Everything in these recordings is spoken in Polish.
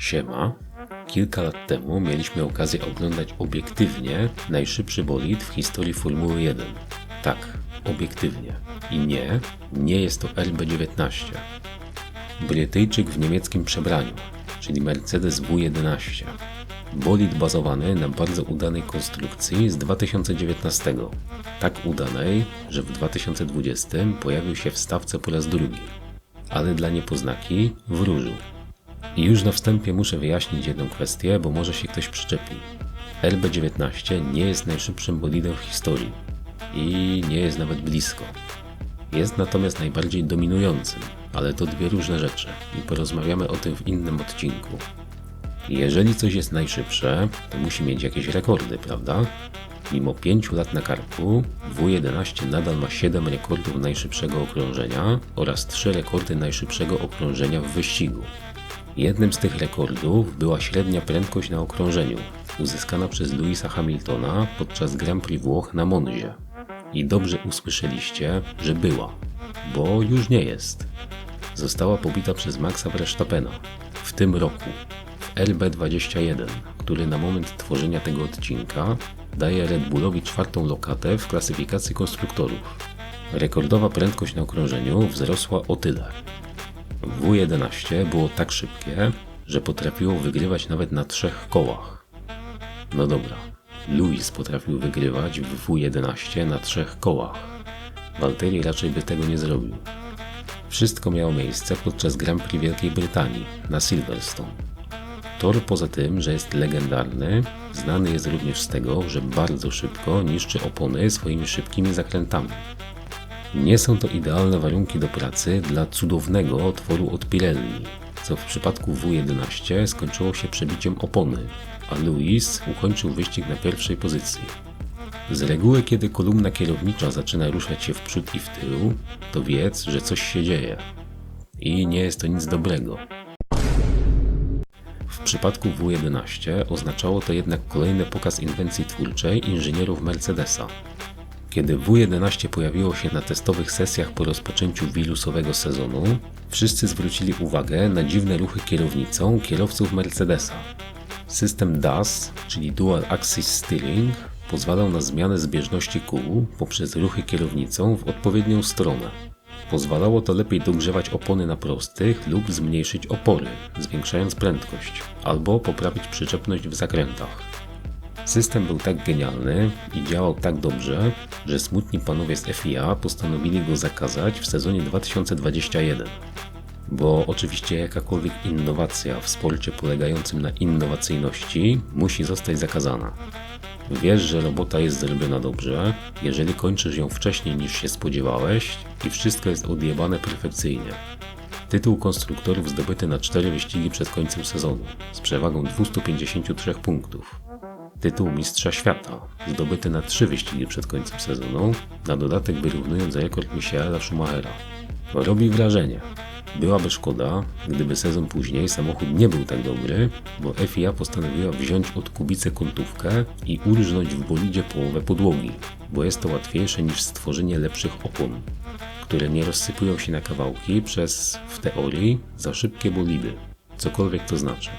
Siema. Kilka lat temu mieliśmy okazję oglądać obiektywnie najszybszy bolid w historii Formuły 1. Tak, obiektywnie. I nie, nie jest to RB19. Brytyjczyk w niemieckim przebraniu, czyli Mercedes W11. Bolid bazowany na bardzo udanej konstrukcji z 2019. Tak udanej, że w 2020 pojawił się w stawce po raz drugi. Ale dla niepoznaki w różu. I już na wstępie muszę wyjaśnić jedną kwestię, bo może się ktoś przyczepi. RB19 nie jest najszybszym bolidem w historii i nie jest nawet blisko. Jest natomiast najbardziej dominującym, ale to dwie różne rzeczy i porozmawiamy o tym w innym odcinku. Jeżeli coś jest najszybsze, to musi mieć jakieś rekordy, prawda? Mimo 5 lat na karku, W11 nadal ma 7 rekordów najszybszego okrążenia oraz 3 rekordy najszybszego okrążenia w wyścigu. Jednym z tych rekordów była średnia prędkość na okrążeniu, uzyskana przez Louisa Hamiltona podczas Grand Prix Włoch na Monzie. I dobrze usłyszeliście, że była, bo już nie jest. Została pobita przez Maxa Verstappena w tym roku w LB21, który na moment tworzenia tego odcinka daje Red Bullowi czwartą lokatę w klasyfikacji konstruktorów. Rekordowa prędkość na okrążeniu wzrosła o tyle, W11 było tak szybkie, że potrafiło wygrywać nawet na trzech kołach. No dobra, Louis potrafił wygrywać w W11 na trzech kołach. Valtteri raczej by tego nie zrobił. Wszystko miało miejsce podczas Grand Prix Wielkiej Brytanii na Silverstone. Tor poza tym, że jest legendarny, znany jest również z tego, że bardzo szybko niszczy opony swoimi szybkimi zakrętami. Nie są to idealne warunki do pracy dla cudownego otworu od Pirelli, co w przypadku W11 skończyło się przebiciem opony, a Luis ukończył wyścig na pierwszej pozycji. Z reguły, kiedy kolumna kierownicza zaczyna ruszać się w przód i w tył, to wiedz, że coś się dzieje. I nie jest to nic dobrego. W przypadku W11 oznaczało to jednak kolejny pokaz inwencji twórczej inżynierów Mercedesa. Kiedy W11 pojawiło się na testowych sesjach po rozpoczęciu wirusowego sezonu, wszyscy zwrócili uwagę na dziwne ruchy kierownicą kierowców Mercedesa. System DAS, czyli Dual Axis Steering, pozwalał na zmianę zbieżności kół poprzez ruchy kierownicą w odpowiednią stronę. Pozwalało to lepiej dogrzewać opony na prostych lub zmniejszyć opory, zwiększając prędkość, albo poprawić przyczepność w zakrętach. System był tak genialny i działał tak dobrze, że smutni panowie z FIA postanowili go zakazać w sezonie 2021. Bo oczywiście jakakolwiek innowacja w sporcie polegającym na innowacyjności musi zostać zakazana. Wiesz, że robota jest zrobiona dobrze, jeżeli kończysz ją wcześniej niż się spodziewałeś i wszystko jest odjebane perfekcyjnie. Tytuł konstruktorów zdobyty na 4 wyścigi przed końcem sezonu, z przewagą 253 punktów. Tytuł Mistrza Świata, zdobyty na 3 wyścigi przed końcem sezonu, na dodatek wyrównując rekord Michaela Schumachera. Robi wrażenie. Byłaby szkoda, gdyby sezon później samochód nie był tak dobry, bo FIA postanowiła wziąć od Kubicy kątówkę i urżnąć w bolidzie połowę podłogi, bo jest to łatwiejsze niż stworzenie lepszych opon, które nie rozsypują się na kawałki przez, w teorii, za szybkie bolidy, cokolwiek to znaczy.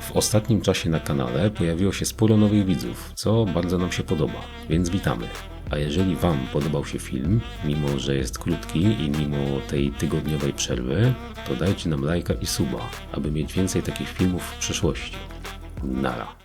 W ostatnim czasie na kanale pojawiło się sporo nowych widzów, co bardzo nam się podoba, więc witamy. A jeżeli Wam podobał się film, mimo że jest krótki i mimo tej tygodniowej przerwy, to dajcie nam lajka i suba, aby mieć więcej takich filmów w przyszłości. Nara.